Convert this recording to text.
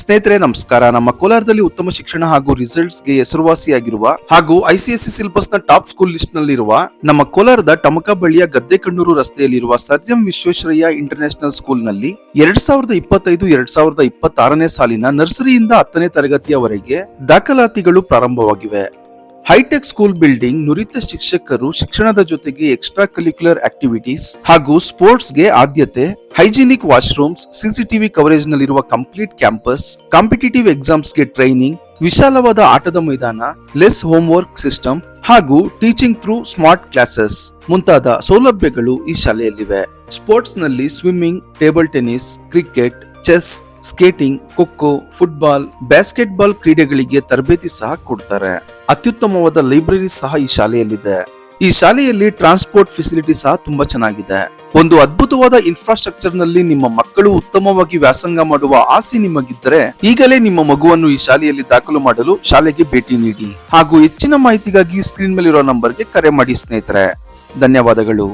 ಸ್ನೇಹಿತರೆ, ನಮಸ್ಕಾರ. ನಮ್ಮ ಕೋಲಾರದಲ್ಲಿ ಉತ್ತಮ ಶಿಕ್ಷಣ ಹಾಗೂ ರಿಸಲ್ಟ್ಸ್ಗೆ ಹೆಸರುವಾಸಿಯಾಗಿರುವ ಹಾಗೂ ಐಸಿಎಸ್ಸಿ ಸಿಲೆಬಸ್ನ ಟಾಪ್ ಸ್ಕೂಲ್ ಲಿಸ್ಟ್ ನಲ್ಲಿರುವ ನಮ್ಮ ಕೋಲಾರದ ಟಮಕ ಬಳಿಯ ಗದ್ದೆಕಣ್ಣೂರು ರಸ್ತೆಯಲ್ಲಿರುವ ಸರ್ ಎಂ ವಿಶ್ವೇಶ್ವರಯ್ಯ ಇಂಟರ್ನ್ಯಾಷನಲ್ ಸ್ಕೂಲ್ನಲ್ಲಿ ಎರಡ್ ಸಾವಿರದ ಇಪ್ಪತ್ತೈದು, ಎರಡ್ ಸಾವಿರದ ಇಪ್ಪತ್ತಾರನೇ ಸಾಲಿನ ನರ್ಸರಿಯಿಂದ ಹತ್ತನೇ ತರಗತಿಯವರೆಗೆ ದಾಖಲಾತಿಗಳು ಪ್ರಾರಂಭವಾಗಿವೆ. ಹೈಟೆಕ್ ಸ್ಕೂಲ್ ಬಿಲ್ಡಿಂಗ್ ನುರಿತ ಶಿಕ್ಷಕರು ಶಿಕ್ಷಣದ ಜೊತೆಗೆ ಎಕ್ಸ್ಟ್ರಾ ಕರಿಕ್ಯುಲರ್ ಆಕ್ಟಿವಿಟೀಸ್ ಹಾಗೂ ಸ್ಪೋರ್ಟ್ಸ್ಗೆ ಆದ್ಯತೆ, ಹೈಜಿನಿಕ್ ವಾಶ್ರೂಮ್ಸ್, ಸಿಸಿಟಿವಿ ಕವರೇಜ್ ನಲ್ಲಿರುವ ಕಂಪ್ಲೀಟ್ ಕ್ಯಾಂಪಸ್, ಕಾಂಪಿಟೇಟಿವ್ ಎಕ್ಸಾಮ್ಸ್ಗೆ ಟ್ರೈನಿಂಗ್, ವಿಶಾಲವಾದ ಆಟದ ಮೈದಾನ ಲೆಸ್ ಹೋಮ್ವರ್ಕ್ ಸಿಸ್ಟಮ್ ಹಾಗೂ ಟೀಚಿಂಗ್ ಥ್ರೂ ಸ್ಮಾರ್ಟ್ ಕ್ಲಾಸಸ್ ಮುಂತಾದ ಸೌಲಭ್ಯಗಳು ಈ ಶಾಲೆಯಲ್ಲಿವೆ. ಸ್ಪೋರ್ಟ್ಸ್ನಲ್ಲಿ swimming table tennis cricket chess skating kho kho football basketball ಕ್ರೀಡೆಗಳಿಗೆ ತರಬೇತಿ ಸಹ ಕೊಡ್ತಾರೆ. ಅತ್ಯುತ್ತಮವಾದ ಲೈಬ್ರರಿ ಸಹ ಈ ಶಾಲೆಯಲ್ಲಿದೆ. ಈ ಶಾಲೆಯಲ್ಲಿ ಟ್ರಾನ್ಸ್ಪೋರ್ಟ್ ಫೆಸಿಲಿಟಿ ಸಹ ತುಂಬಾ ಚೆನ್ನಾಗಿದೆ. ಒಂದು ಅದ್ಭುತವಾದ ಇನ್ಫ್ರಾಸ್ಟ್ರಕ್ಚರ್ನಲ್ಲಿ ನಿಮ್ಮ ಮಕ್ಕಳು ಉತ್ತಮವಾಗಿ ವ್ಯಾಸಂಗ ಮಾಡುವ ಆಸೆ ನಿಮಗಿದ್ದರೆ ಈಗಲೇ ನಿಮ್ಮ ಮಗುವನ್ನು ಈ ಶಾಲೆಯಲ್ಲಿ ದಾಖಲು ಮಾಡಲು ಶಾಲೆಗೆ ಭೇಟಿ ನೀಡಿ. ಹಾಗೂ ಹೆಚ್ಚಿನ ಮಾಹಿತಿಗಾಗಿ ಸ್ಕ್ರೀನ್ ಮೇಲಿರುವ ನಂಬರ್ಗೆ ಕರೆ ಮಾಡಿ ಸ್ನೇಹಿತರೆ. ಧನ್ಯವಾದಗಳು.